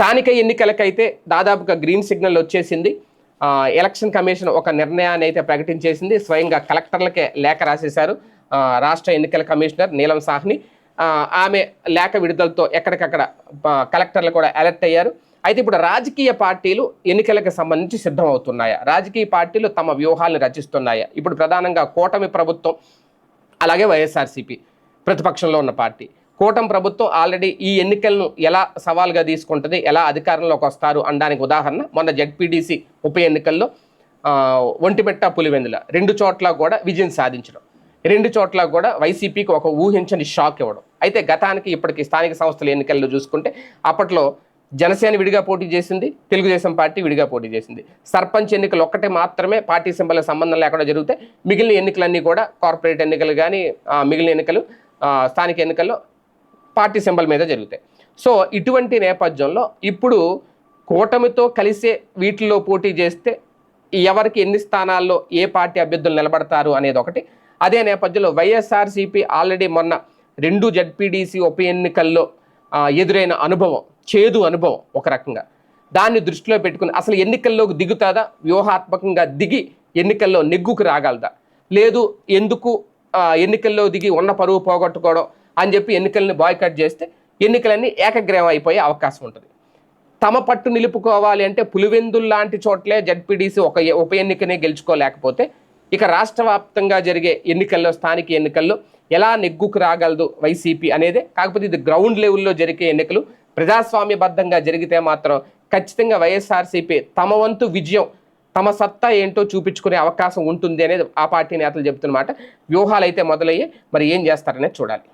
స్థానిక ఎన్నికలకైతే దాదాపుగా గ్రీన్ సిగ్నల్ వచ్చేసింది. ఎలక్షన్ కమిషన్ ఒక నిర్ణయాన్ని అయితే ప్రకటించేసింది. స్వయంగా కలెక్టర్లకే లేఖ రాసేశారు. రాష్ట్ర ఎన్నికల కమిషనర్ నీలం సాహ్ని. ఆమె లేఖ విడుదలతో ఎక్కడికక్కడ కలెక్టర్లు కూడా అలర్ట్ అయ్యారు. అయితే ఇప్పుడు రాజకీయ పార్టీలు ఎన్నికలకు సంబంధించి సిద్ధమవుతున్నాయా? రాజకీయ పార్టీలు తమ వ్యూహాలను రచిస్తున్నాయా? ఇప్పుడు ప్రధానంగా కూటమి ప్రభుత్వం అలాగే వైఎస్ఆర్సీపీ ప్రతిపక్షంలో ఉన్న పార్టీ. కూటమి ప్రభుత్వం ఆల్రెడీ ఈ ఎన్నికలను ఎలా సవాల్గా తీసుకుంటుంది ఎలా అధికారంలోకి వస్తారు అనడానికి ఉదాహరణ మొన్న జడ్పీడీసీ ఉప ఎన్నికల్లో ఒంటిమెట్ట పులివెందుల రెండు చోట్ల కూడా విజయం సాధించడం రెండు చోట్ల కూడా వైసీపీకి ఒక ఊహించని షాక్ ఇవ్వడం. అయితే గతానికి ఇప్పటికి స్థానిక సంస్థల ఎన్నికల్లో చూసుకుంటే అప్పట్లో జనసేన విడిగా పోటీ చేసింది తెలుగుదేశం పార్టీ విడిగా పోటీ చేసింది. సర్పంచ్ ఎన్నికలు ఒక్కటే మాత్రమే పార్టీ సింబల్ సంబంధం లేకుండా జరిగితే మిగిలిన ఎన్నికలన్నీ కూడా కార్పొరేట్ ఎన్నికలు కానీ మిగిలిన ఎన్నికలు స్థానిక ఎన్నికల్లో పార్టీ సింబల్ మీద జరుగుతాయి. సో ఇటువంటి నేపథ్యంలో ఇప్పుడు కూటమితో కలిసే వీటిల్లో పోటీ చేస్తే ఎవరికి ఎన్ని స్థానాల్లో ఏ పార్టీ అభ్యర్థులు నిలబడతారు అనేది ఒకటి. అదే నేపథ్యంలో వైఎస్ఆర్సీపీ ఆల్రెడీ మొన్న రెండు జడ్పీడీసీ ఉప ఎన్నికల్లో ఎదురైన అనుభవం చేదు అనుభవం ఒక రకంగా. దాన్ని దృష్టిలో పెట్టుకుని అసలు ఎన్నికల్లోకి దిగుతాదా? వ్యూహాత్మకంగా దిగి ఎన్నికల్లో నెగ్గుకు రాగలదా? లేదు ఎందుకు ఎన్నికల్లో దిగి ఉన్న పరువు పోగొట్టుకోవడం అని చెప్పి ఎన్నికల్ని బాయ్కట్ చేస్తే ఎన్నికలన్నీ ఏకగ్రహం అయిపోయే అవకాశం ఉంటుంది. తమ పట్టు నిలుపుకోవాలి అంటే పులివెందులు లాంటి చోట్లే జడ్పీడీసీ ఒక ఉప ఎన్నికనే గెలుచుకోలేకపోతే ఇక రాష్ట్ర వ్యాప్తంగా జరిగే ఎన్నికల్లో స్థానిక ఎన్నికల్లో ఎలా నెగ్గుకు రాగలదు వైసీపీ అనేదే? కాకపోతే ఇది గ్రౌండ్ లెవెల్లో జరిగే ఎన్నికలు ప్రజాస్వామ్యబద్ధంగా జరిగితే మాత్రం ఖచ్చితంగా వైఎస్ఆర్సీపీ తమ వంతు విజయం తమ సత్తా ఏంటో చూపించుకునే అవకాశం ఉంటుంది అనేది ఆ పార్టీ నేతలు చెబుతున్నమాట. వ్యూహాలు అయితే మొదలయ్యాయి. మరి ఏం చేస్తారనేది చూడాలి.